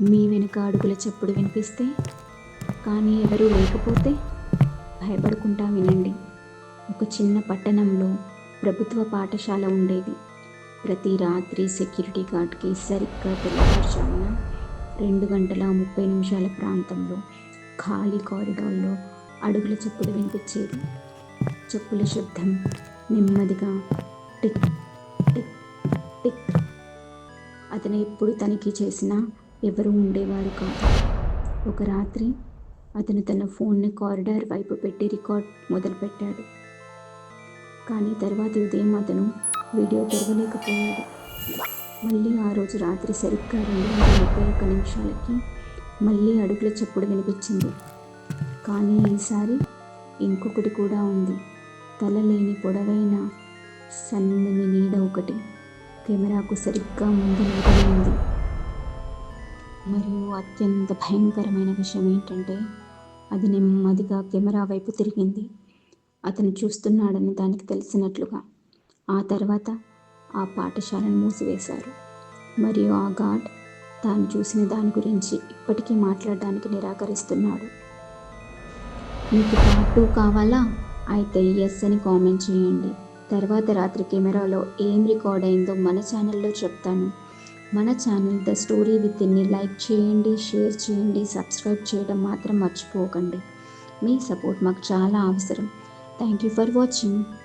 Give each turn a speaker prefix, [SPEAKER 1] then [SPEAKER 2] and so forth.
[SPEAKER 1] మీ వెనుక అడుగుల చప్పుడు వినిపిస్తే కానీ ఎవరూ లేకపోతే భయపడకుండా వినండి. ఒక చిన్న పట్టణంలో ప్రభుత్వ పాఠశాల ఉండేది. ప్రతి రాత్రి సెక్యూరిటీ గార్డ్కి సరిగ్గా తెల్లవారుజామున రెండు గంటల ముప్పై నిమిషాల ప్రాంతంలో ఖాళీ కారిడార్లో అడుగుల చప్పుడు వినిపించేది. చెప్పుల శబ్దం నెమ్మదిగా టిక్ టిక్ టిక్. అతను ఎప్పుడు తనిఖీ చేసినా ఎవరూ ఉండేవారు కాదు. ఒక రాత్రి అతను తన ఫోన్ని కారిడార్ వైపు పెట్టి రికార్డ్ మొదలుపెట్టాడు. కానీ తర్వాతి ఉదయం అతను వీడియో తెరవలేకపోయాడు. మళ్ళీ ఆ రోజు రాత్రి సరిగ్గా రెండు వందల ముప్పై ఒక్క నిమిషాలకి మళ్ళీ అడుగుల చప్పుడు వినిపించింది. కానీ ఈసారి ఇంకొకటి కూడా ఉంది. తల లేని పొడవైన సన్నని నీడ ఒకటి. కెమెరాకు సరిగ్గా ముందు నిలబడి ఉంది. మరియు అత్యంత భయంకరమైన విషయం ఏంటంటే అది నెమ్మదిగా కెమెరా వైపు తిరిగింది. అతను చూస్తున్నాడని దానికి తెలిసినట్లుగా ఆ తర్వాత ఆ పాఠశాలను మూసివేశారు. మరియు ఆ గాడ్ తాను చూసిన దాని గురించి ఇప్పటికీ మాట్లాడడానికి నిరాకరిస్తున్నాడు. మీకు పార్ట్ టూ కావాలా? అయితే ఎస్ అని కామెంట్ చేయండి. తర్వాత రాత్రి కెమెరాలో ఏం రికార్డ్ అయిందో మన ఛానల్లో చెప్తాను. మన ఛానల్ ద స్టోరీ విత్ ఇన్ని లైక్ చేయండి షేర్ చేయండి సబ్స్క్రైబ్ చేయడం మాత్రం మర్చిపోకండి. మీ సపోర్ట్ మాకు చాలా అవసరం. Thank you for watching